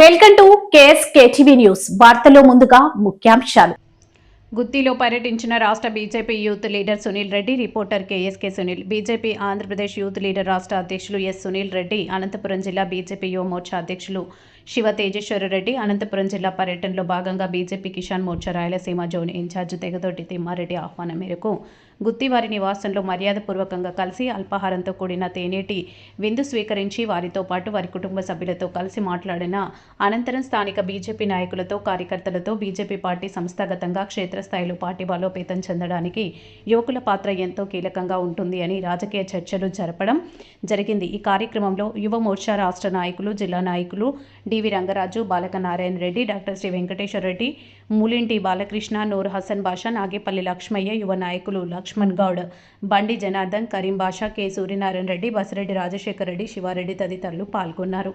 Welcome to KS KTV news. వార్తలో ముందుగా ముఖ్యాంశాలు. గుత్తిలో పర్యటించిన రాష్ట్ర BJP youth leader Sunil Reddy reporter KSK Sunil BJP Andhra Pradesh youth leader రాష్ట్ర అధ్యక్షులు ఎస్ సునీల్ రెడ్డి అనంతపురం జిల్లా బీజేపీ యువ మోర్చా అధ్యక్షులు శివ తేజేశ్వర రెడ్డి అనంతపురం జిల్లా పర్యటనలో భాగంగా BJP Kisan Morcha Rayalaseema zone in-charge Tegadoddi Thimmareddy ఆహ్వానం మేరకు గుత్తి వారి నివాసంలో మర్యాదపూర్వకంగా కలిసి అల్పాహారంతో కూడిన తేనేటి విందు స్వీకరించి వారితో పాటు వారి కుటుంబ సభ్యులతో కలిసి మాట్లాడిన అనంతరం స్థానిక బీజేపీ నాయకులతో కార్యకర్తలతో బీజేపీ పార్టీ సంస్థాగతంగా క్షేత్ర స్థాయిలో పార్టీ బలోపేతం చెందడానికి యువకుల పాత్ర ఎంతో కీలకంగా ఉంటుంది అని రాజకీయ చర్చలు జరపడం జరిగింది. ఈ కార్యక్రమంలో యువ మోర్చా రాష్ట్ర నాయకులు జిల్లా నాయకులు డివి రంగరాజు బాలక నారాయణ రెడ్డి డాక్టర్ శ్రీ వెంకటేశ్వర రెడ్డి మూలింటి బాలకృష్ణ నూర్ హసన్ బాషా నాగేపల్లి లక్ష్మయ్య యువ నాయకులు లక్ష్మణ్ గౌడ్ బండి జనార్దన్ కరీం బాషా కె. సూర్యనారాయణ రెడ్డి బసిరెడ్డి రాజశేఖర రెడ్డి శివారెడ్డి తదితరులు పాల్గొన్నారు.